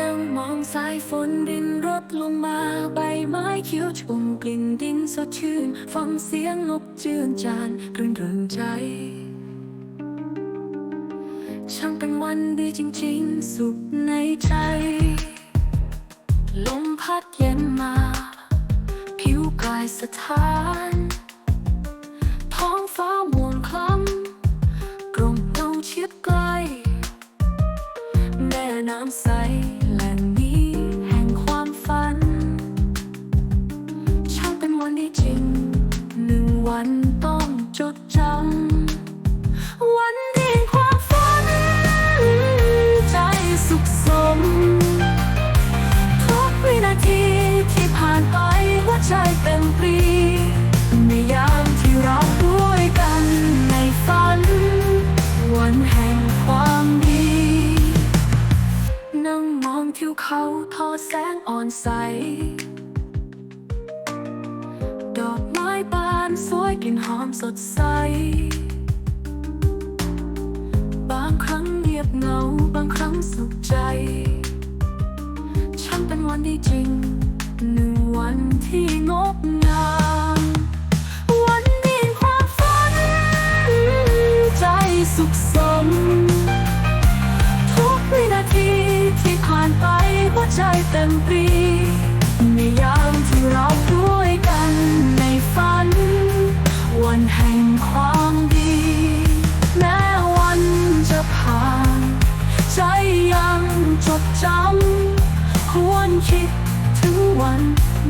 นั่งมองสายฝนดินรดลงมาใบไม้เขียวชุ่มกลิ่นดินสดชื่น ฟังเสียงนกเจือนจานรื่นเริงใจ ช่างเป็นวันดีจริงๆ สุขในใจ ลมพัดเย็นมา ผิวกายสถานท้องฟ้าม่วงคล้ำกลมเงาชิดใกลแม่น้ำใส เขาทอแสงอ่อนใส ดอกไม้บานสวยกลิ่นหอมสดใส บางครั้งเงียบเหงา บางครั้งสุขใจช่างเป็นวันดีจริง หนึ่งวันที่งดงามวันดีความฝัน ใจสุข ใจเต็มปรีในยามที่เราด้วยกันในฝัน วันแห่งความดี แม้วันจะผ่าน ใจยังจดจำควรคิดถึงวัน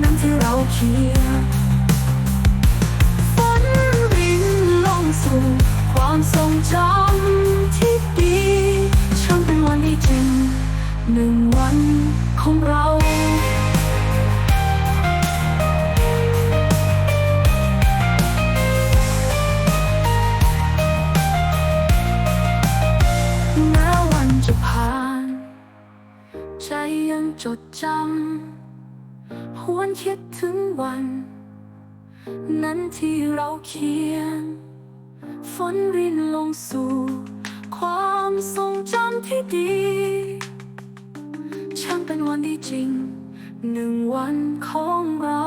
นั้นที่เราเคียงฝนรินลงสู่ความทรงจำ จดจำ หวนคิดถึงวัน นั้นที่เราเขียน ฝนรินลงสู่ ความทรงจำที่ดี ช่างเป็นวันดีจริง หนึ่งวันของเรา